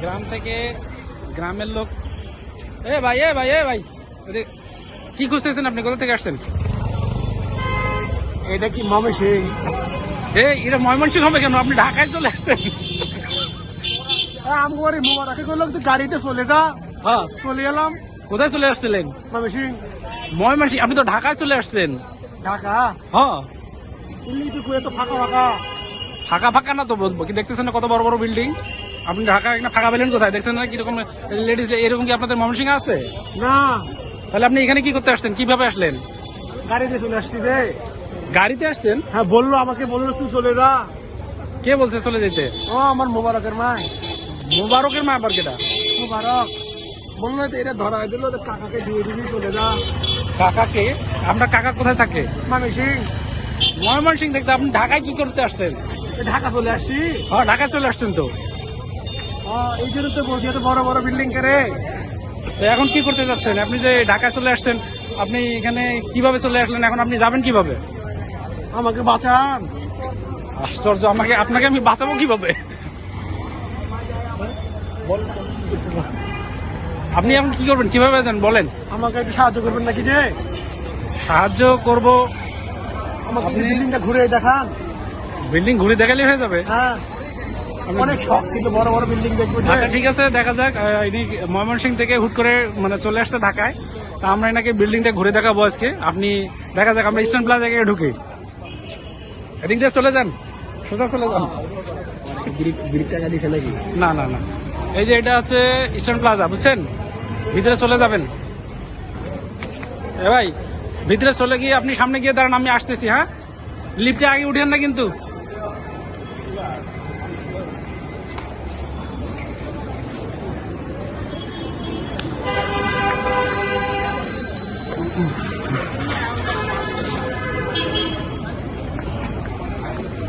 গ্রাম থেকে গ্রামের লোক। এ ভাই এ ভাই এ ভাই। কি খুঁজতেছেন আপনি? কোথা থেকে আসছেন? এটা কি মামে সিং এ এটা ময়মনসিংহ হবে কেন? আপনি ঢাকায় চলে আসছেন। আমি মোবারকে করলাম তো গাড়িতে চলে যা। হ্যাঁ। চলে এলাম। কোথায় চলে আসছিলেন? মামে সিং আপনি তো ঢাকায় চলে আসছেন। ঢাকা? হ্যাঁ ফাঁকা ফাঁকা। ফাঁকা ফাঁকা না তো বলব কি দেখতেছেন না কত বড় বড় বিল্ডিং? আপনি ঢাকা একটা ফাঁকা পেলেন কোথায়? দেখছেন না কীরকম লেডিস এরকম কি আপনাদের ময়মনসিংহ আছে? না। তাহলে আপনি এখানে কি করতে আসছেন? কীভাবে আসলেন? গাড়িতে চলে আসছি রে। গাড়িতে আসছেন? হ্যাঁ বলল আমাকে বলল তুই চলে যা। কে বলছে চলে যেতে? ও আমার মোবারকের মায়। মোবারকের মা আবার কেটা মোবারক। বলল এটা ধরা দিল তো কাকাকে দিয়ে দিবি চলে যা। কাকাকে? আপনার কাকা কোথায় থাকে? মামি সিং দেখতে আপনি ঢাকায় কি করতে আসছেন? ঢাকা চলে আসছি। হ্যাঁ ঢাকায় চলে আসছেন তো। হ্যাঁ, এই জন্য তো বলছি এত বড় বড় বিল্ডিং করে এখন কি করতে যাচ্ছেন? আপনি যে ঢাকায় চলে আসছেন আপনি এখানে কীভাবে চলে আসলেন? এখন আপনি যাবেন কীভাবে? আমাকে বাঁচান। আশ্চর্য আমাকে আপনাকে আমি বাঁচাবো কীভাবে? আপনি এখন কি করবেন? কীভাবে যান? বলেন। আমাকে একটু সাহায্য করবেন নাকি যে? সাহায্য করব। আমাকে আপনি- বিল্ডিংটা ঘুরে দেখান। বিল্ডিং ঘুরে দেখালে হয়ে যাবে। হ্যাঁ। অনেক শখ ছিল বড় বড় বিল্ডিং দেখব আচ্ছা ঠিক আছে দেখা যাক। ইনি ময়মনসিং থেকে হুট করে মানে চলে আসছে ঢাকায়। তা আমরা এনাকে বিল্ডিংটা ঘুরে দেখাবো আজকে। আপনি দেখা যাক আমরা ইস্টার্ন প্লাজা গিয়ে ঢুকি। এদিক দিয়ে চলে যান। সোজা চলে যান। না না না। এই যে এটা হচ্ছে ইস্টার্ন প্লাজা বুঝছেন? ভিতরে চলে যাবেন। এ ভাই, ভিতরে চলে গিয়ে আপনি সামনে গিয়ে দাঁড়ান, আমি আসতেছি হ্যাঁ? লিফটে আগে উঠেন না কিন্তু।